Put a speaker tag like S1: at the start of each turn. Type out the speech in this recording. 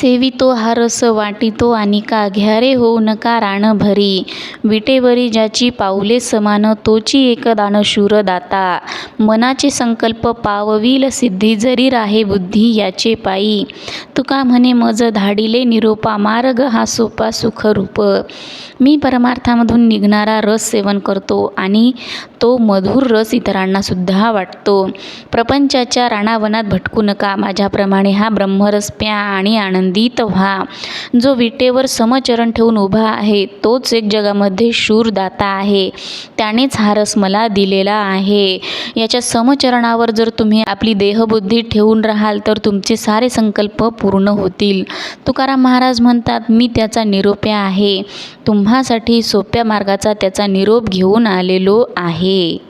S1: सेवितो हा रस वाटितो आणि का घ्या रे होऊ नका रान भरी विटेवरी ज्याची पाऊले समान तोची एकदान शूर दाता. मनाचे संकल्प पाववील सिद्धी जरी राहे बुद्धी याचे पायी. तुका म्हणे मज धाडिले निरोपा मार्ग हा सोपा सुखरूप मी परमार्थामधून निघणारा रस सेवन करतो आणि तो मधुर रस इतरांनासुद्धा वाटतो. प्रपंचाच्या राणावनात भटकू नका माझ्याप्रमाणे हा ब्रह्मरस प्या आणि आनंदित व्हा. जो विटेवर समचरण ठेवून उभा आहे तोच एक जगामध्ये शूरदाता आहे. त्यानेच हा रस मला दिलेला आहे. या त्याच्या समचरणावर जर तुम्ही आपली देहबुद्धी ठेवून राहाल तर तुमचे सारे संकल्प पूर्ण होतील. तुकाराम महाराज म्हणतात मी त्याचा निरोप्या आहे. तुम्हासाठी सोप्या मार्गाचा त्याचा निरोप घेऊन आलेलो आहे.